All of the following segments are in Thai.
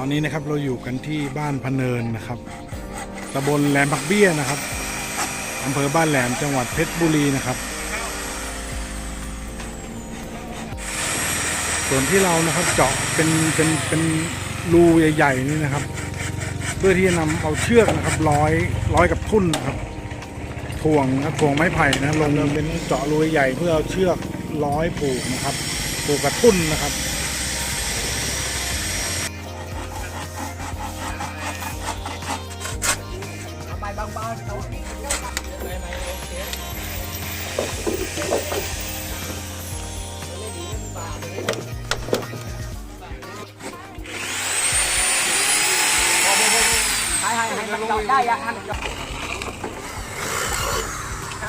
ตอนนี้นะครับเราอยู่กันที่บ้านพเนินนะครับตำบลแหลมผักเบี้ยนะครับอำเภอบ้านแหลมจังหวัดเพชรบุรีนะครับ ส่วนที่เรานะครับเจาะเป็นเป็นเป็นรูใหญ่ๆนี่นะครับ เพื่อที่จะนำเอาเชือกนะครับร้อยร้อยกับทุ่นนะครับถ่วงนะถ่วงไม้ไผ่นะลงเป็นเจาะรูใหญ่เพื่อเอาเชือกร้อยผูกนะครับผูกกับทุ่นนะครับ เจาได้อะให้มันครั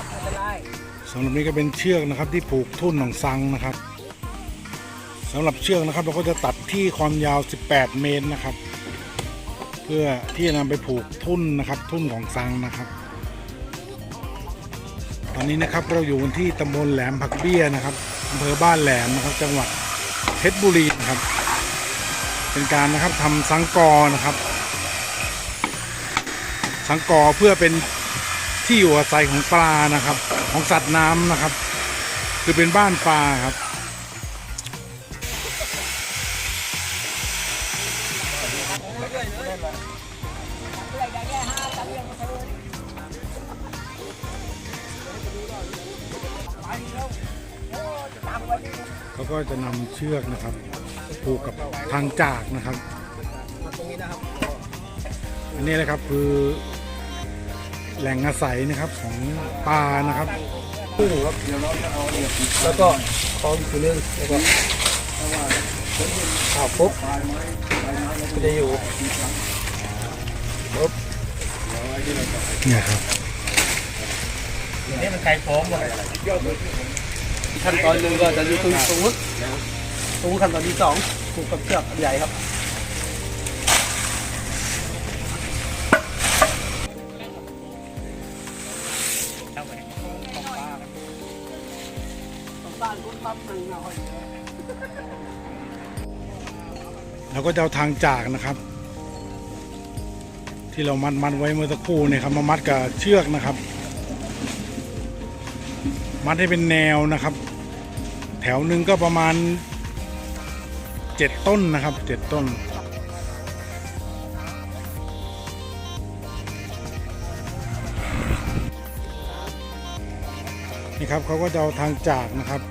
บไม่เป็นไรสำหรับนี้ก็เป็นเชือกนะครับที่ผูกทุ่นของซังนะครับสำหรับเชือกนะครับเราก็จะตัดที่ความยาว 18 เมตรนะครับ เพื่อที่จะนำไปผูกทุ่นนะครับทุ่นของซังนะครับ ตอนนี้นะครับเราอยู่ที่ตำบลแหลมผักเบี้ยนะครับอำเภอบ้านแหลมนะครับ จังหวัดเพชรบุรีนะครับ เป็นการนะครับทำสังกอนะครับ สังกอเพื่อเป็นที่อยู่อาศัยของปลานะครับ ของสัตว์น้ำนะครับ คือเป็นบ้านปลาครับเขาก็จะนำเชือกนะครับผูกกับทางจากนะครับ อันนี้แหละครับคือ แหล่งอาศัยนะครับของปลานะครับแล้วก็คล้องคือนึงแล้วก็ข่าวปุ๊บก็จะอยู่ปุ๊บเนี่ยครับนี่มันไก่ฟ้องว่ะขั้นตอนหนึ่งก็จะอยู่ตรงตรงนู้นตรงขั้นตอนที่สองผูกกับเชือกใหญ่ครับ แล้วก็จะเอาทางจากนะครับ ที่เรามัดมัดไว้เมื่อสักครู่เนี่ยครับมามัดกับเชือกนะครับ มัดให้เป็นแนวนะครับ แถวหนึ่งก็ประมาณเจ็ดต้นนะครับเจ็ดต้นนี่ครับเขาก็จะเอาทางจากนะครับ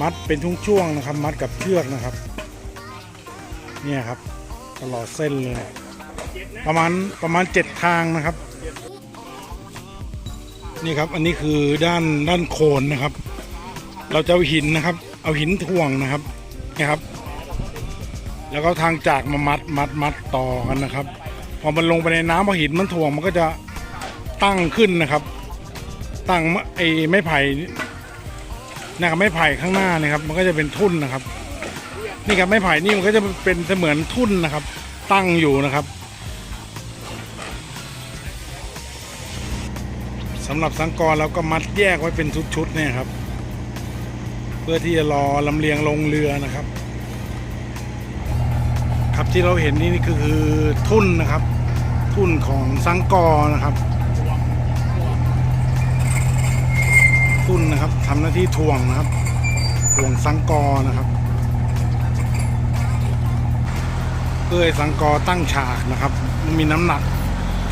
มัดเป็นช่วงๆนะครับ มัดกับเชือกนะครับ เนี่ยครับ ตลอดเส้นเลย ประมาณประมาณเจ็ดทางนะครับ นี่ครับอันนี้คือด้านด้านโคนนะครับ เราจะเอาหินนะครับ เอาหินถ่วงนะครับนี่ครับ แล้วก็ทางจากมามัดมัดมัดต่อกันนะครับ พอมันลงไปในน้ำพอหินมันถ่วงมันก็จะตั้งขึ้นนะครับ ตั้งไอ้ไม้ไผ่นะครับไม้ไผ่ข้างหน้านะครับ มันก็จะเป็นทุ่นนะครับ นี่ครับไม้ไผ่นี่มันก็จะเป็นเสมือนทุ่นนะครับ ตั้งอยู่นะครับสำหรับสังกรเราก็มัดแยกไว้เป็นชุดๆเนี่ยครับ เพื่อที่จะรอลำเลียงลงเรือนะครับ ครับที่เราเห็นนี่นี่คือทุ่นนะครับ ทุ่นของสังกอนะครับ ทุ่นนะครับทำหน้าที่ถ่วงนะครับถ่วงสังกอนะครับ เพื่อสังกอตั้งฉากนะครับ มีน้ำหนัก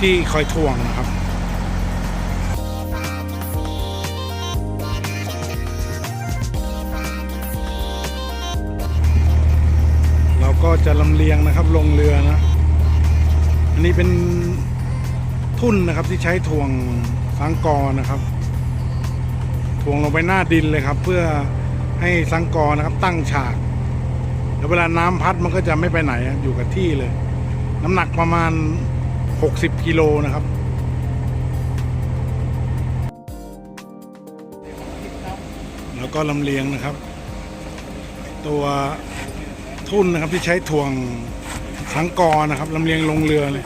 ที่คอยถ่วงนะครับเราก็จะลำเลียงนะครับลงเรือนะ อันนี้เป็นทุ่นนะครับที่ใช้ถ่วงสังกอนะครับ ถ่วงลงไปหน้าดินเลยครับ เพื่อให้สังกอนะครับตั้งฉาก แล้วเวลาน้ำพัดมันก็จะไม่ไปไหนอยู่กับที่เลย น้ำหนักประมาณ 60กิโลนะครับแล้วก็ลำเลียงนะครับ ตัวทุ่นนะครับที่ใช้ถ่วงสังกอนะครับลำเลียงลงเรือเลย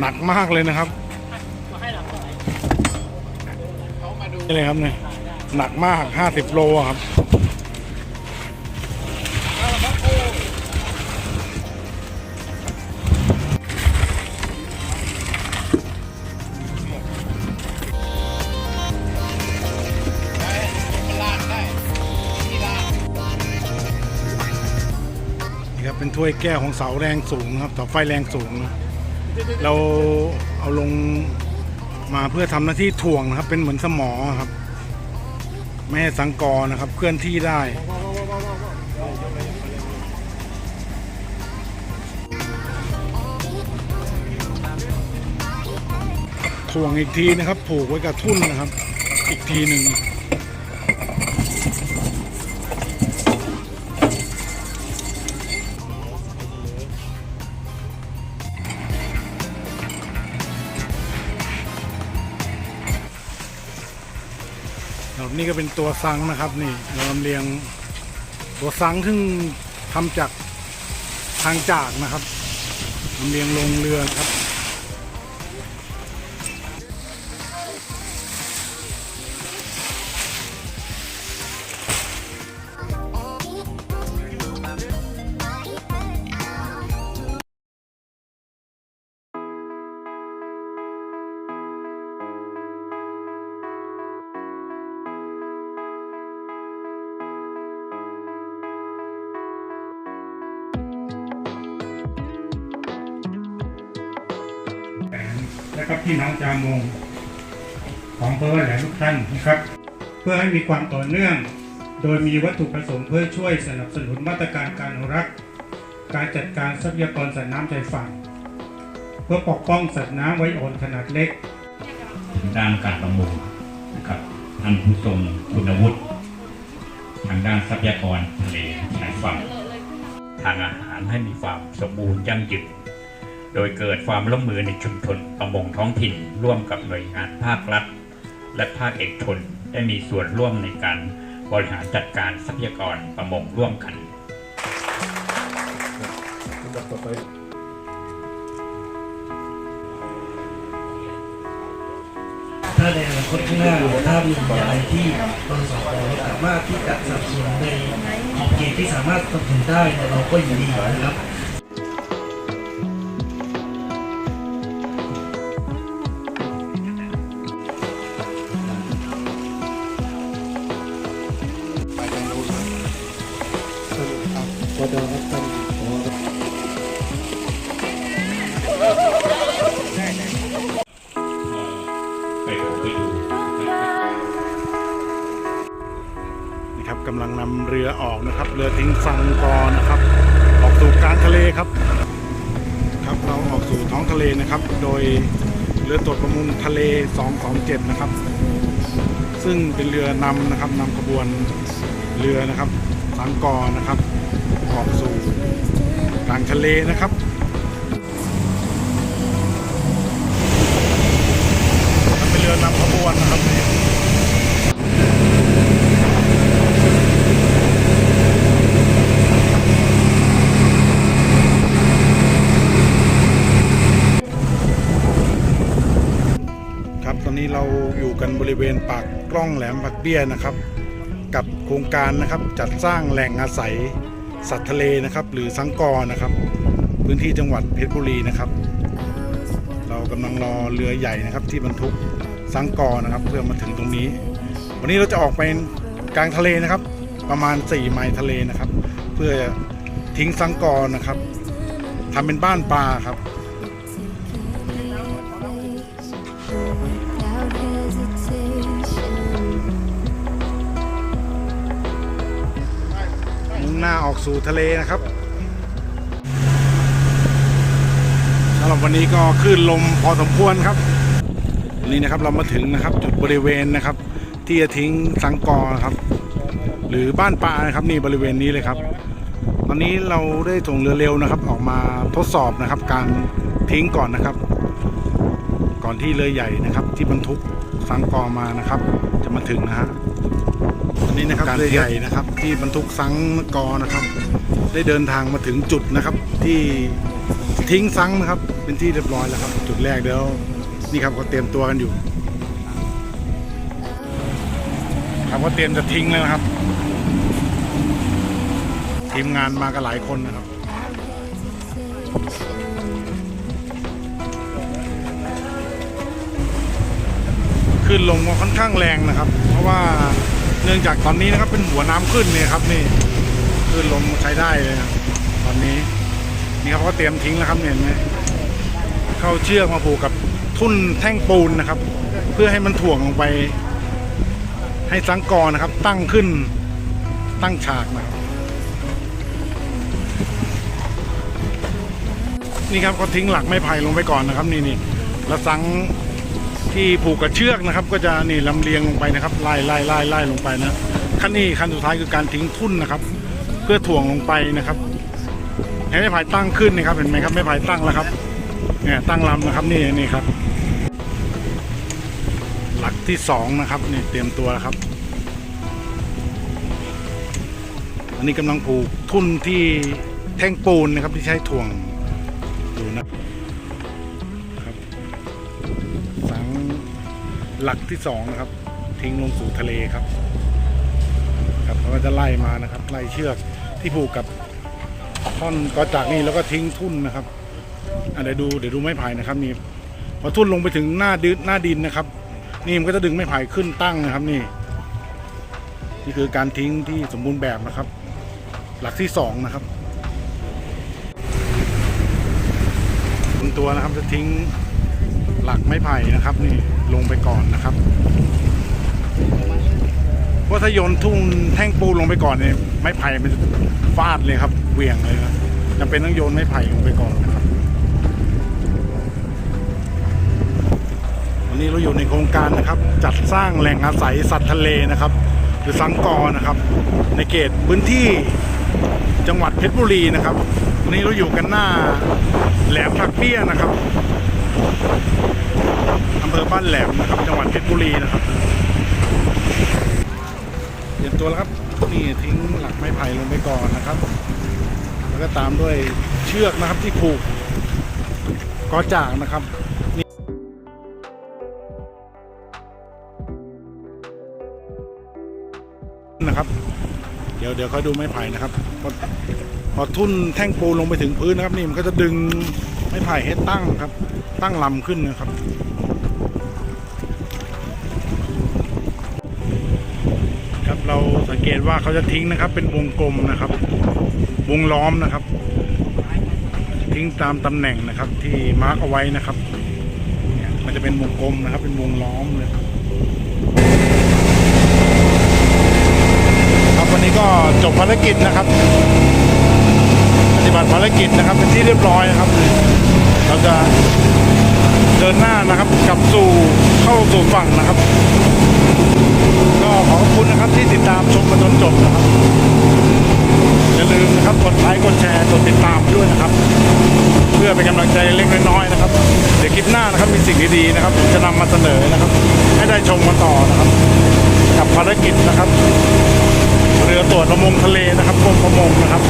หนักมากเลยนะครับนี่เลยครับเนี่ยหนักมาก 50 โลครับ ถ้วยแก้วของเสาแรงสูงนะครับเสาไฟแรงสูง เราเอาลงมาเพื่อทำหน้าที่ถ่วงนะครับ เป็นเหมือนสมอครับไม่ให้สังกอนะครับ เคลื่อนที่ได้ถ่วงอีกทีนะครับ ผูกไว้กับทุ่นนะครับ อีกทีหนึ่ง ครับนี่ก็เป็นตัวซังนะครับนี่เราลำเลียงตัวซังซึ่งทำจากทางจากนะครับลำเลียงลงเรือครับ พี่น้องจามงของอำเภอแหลมทุกท่านนะครับ เพื่อให้มีความต่อเนื่อง โดยมีวัตถุประสงค์เพื่อช่วยสนับสนุนมาตรการการอนุรักษ์ การจัดการทรัพยากรสัตว์น้ำชายฝั่ง เพื่อปกป้องสัตว์น้ำไว้อ่อนขนาดเล็กทางด้านการประมงนะครับท่านผู้ทรงคุณวุฒิทางด้านทรัพยากรทะเลชายฝั่ง ทางอาหารให้มีความสมบูรณ์ยั่งยืน โดยเกิดความร่วมมือในชุมชนประมงท้องถิ่น ร่วมกับหน่วยงานภาครัฐ และภาคเอกชนได้มีส่วนร่วมในการบริหารจัดการทรัพยากรประมงร่วมกันถ้าในอนาคตข้างหน้าถ้ามีอะไรที่บริษัทเราสามารถที่จะสับสนในขอบเขตที่สามารถสนับสนุนได้เนี่ยเราก็ยินดีนะครับ เรือตรวจประมงทะเล 227 นะครับ ซึ่งเป็นเรือนำนะครับนำขบวนเรือนะครับสังกอนะครับออกสู่กลางทะเลนะครับเป็นเรือนำขบวนนะครับนี่ ครับตอนนี้ เราอยู่กันบริเวณปากกล้องแหลมผักเบี้ยนะครับ กับโครงการนะครับจัดสร้างแหล่งอาศัยสัตว์ทะเลนะครับ หรือสังกอนะครับ พื้นที่จังหวัดเพชรบุรีนะครับ เรากำลังรอเรือใหญ่นะครับ ที่บรรทุกสังกอนะครับ เพื่อมาถึงตรงนี้ วันนี้เราจะออกไปกลางทะเลนะครับ ประมาณ 4 ไมล์ทะเลนะครับ เพื่อทิ้งสังกอนะครับทำเป็นบ้านปลาครับ หน้าออกสู่ทะเลนะครับสำหรับวันนี้ก็คลื่นลมพอสมควรครับนนี้นะครับเรามาถึงนะครับจุดบริเวณนะครับ ที่จะทิ้งสังกอนะครับ หรือบ้านปลานะครับนี่บริเวณนี้เลยครับตอนนี้เราได้ส่งเรือเร็วนะครับ ออกมาทดสอบนะครับ การทิ้งก่อนนะครับ ก่อนที่เรือใหญ่นะครับ ที่บรรทุกสังกอมานะครับ จะมาถึงนะฮะ ตอนนี้นะครับเรือใหญ่นะครับ ที่บรรทุกซังกอนะครับ ได้เดินทางมาถึงจุดนะครับ ที่ทิ้งซังนะครับ เป็นที่เรียบร้อยแล้วครับ จุดแรกเดี๋ยวนี่ครับก็เตรียมตัวกันอยู่ครับก็เตรียมจะทิ้งแล้วนะครับ ทีมงานมากันหลายคนนะครับ ขึ้นลงก็ค่อนข้างแรงนะครับ เพราะว่าเนื่องจากตอนนี้นะครับเป็นหัวน้ำขึ้นเนี่ยครับนี่ขึ้นลมใช้ได้เลยนะตอนนี้นี่ครับเขาเตรียมทิ้งแล้วครับเนี่ยเห็นไหมเข้าเชือกมาผูกกับทุ่นแท่งปูนนะครับ เพื่อให้มันถ่วงลงไป ให้สังกอนะครับ ตั้งขึ้นตั้งฉากนะครับนี่ครับเขาทิ้งหลักไม้ไผ่ลงไปก่อนนะครับ นี่นี่แล้วสัง ที่ผูกกับเชือกนะครับ ก็จะนี่ลำเลียงลงไปนะครับไล่ไล่ไล่ไล่ลงไปนะขั้นนี้ขั้นสุดท้ายคือการทิ้งทุ่นนะครับ เพื่อถ่วงลงไปนะครับให้ไม้ไผ่ตั้งขึ้นนะครับเห็นไหมครับไม้ไผ่ตั้งแล้วครับเนี่ยตั้งลำนะครับนี่นี่ครับ หลักที่สองนะครับนี่เตรียมตัวแล้วครับ อันนี้กำลังผูกทุ่นที่แท่งปูนนะครับที่ใช้ถ่วง หลักที่สองนะครับ ทิ้งลงสู่ทะเลครับ ครับเขาก็จะไล่มานะครับ ไล่เชือกที่ผูกกับท่อนก็จากนี่แล้วก็ทิ้งทุ่นนะครับเดี๋ยวดูเดี๋ยวดูไม้ไผ่นะครับนี่พอทุ่นลงไปถึงหน้าดินหน้าดินนะครับ นี่มันก็จะดึงไม้ไผ่ขึ้นตั้งนะครับนี่ นี่คือการทิ้งที่สมบูรณ์แบบนะครับ หลักที่สองนะครับบนตัวนะครับจะทิ้ง หลักไม้ไผ่นะครับ นี่ลงไปก่อนนะครับเพราะถ้าโยนทุ่งแท่งปูลงไปก่อนเนี่ยไม้ไผ่มันจะฟาดเลยครับเหวี่ยงเลยครับจำเป็นต้องโยนไม้ไผ่ลงไปก่อนนะครับวันนี้เราอยู่ในโครงการนะครับ จัดสร้างแหล่งอาศัยสัตว์ทะเลนะครับ หรือสังกอนะครับ ในเขตพื้นที่จังหวัดเพชรบุรีนะครับวันนี้เราอยู่กันหน้าแหลมผักเปี้ยนะครับ อำเภอบ้านแหลมนะครับจังหวัดเพชรบุรีนะครับเตรียมตัวแล้วครับนี่ทิ้งหลักไม้ไผ่ลงไปก่อนนะครับ แล้วก็ตามด้วยเชือกนะครับที่ผูกกอจากนะครับนะครับ เดี๋ยวเดี๋ยวเขาดูไม้ไผ่นะครับพอพอทุ่นแท่งปูลงไปถึงพื้นนะครับ นี่มันก็จะดึงไม้ไผ่ให้ตั้งครับ ตั้งลำขึ้นนะครับ ครับเราสังเกตว่าเขาจะทิ้งนะครับ เป็นวงกลมนะครับ วงล้อมนะครับ ทิ้งตามตำแหน่งนะครับ ที่มาร์กเอาไว้นะครับเนี่ยมันจะเป็นวงกลมนะครับ เป็นวงล้อมเลยครับวันนี้ก็จบภารกิจนะครับ ปฏิบัติภารกิจนะครับ เป็นที่เรียบร้อยนะครับ เราจะ เดินหน้านะครับกลับสู่เข้าสู่ฝั่งนะครับ ก็ขอบคุณนะครับที่ติดตามชมมาจนจบนะครับ อย่าลืมนะครับกดไลค์กดแชร์กดติดตามด้วยนะครับ เพื่อเป็นกำลังใจเล็กน้อยนะครับ เดี๋ยวคลิปหน้านะครับมีสิ่งดีๆนะครับ จะนำมาเสนอนะครับ ให้ได้ชมกันต่อนะครับ กับภารกิจนะครับ เรือตรวจประมงทะเลนะครับกรมประมงนะครับ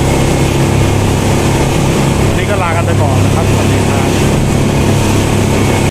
นี่ก็ลากันไปก่อนนะครับสวัสดีครับ Thank you.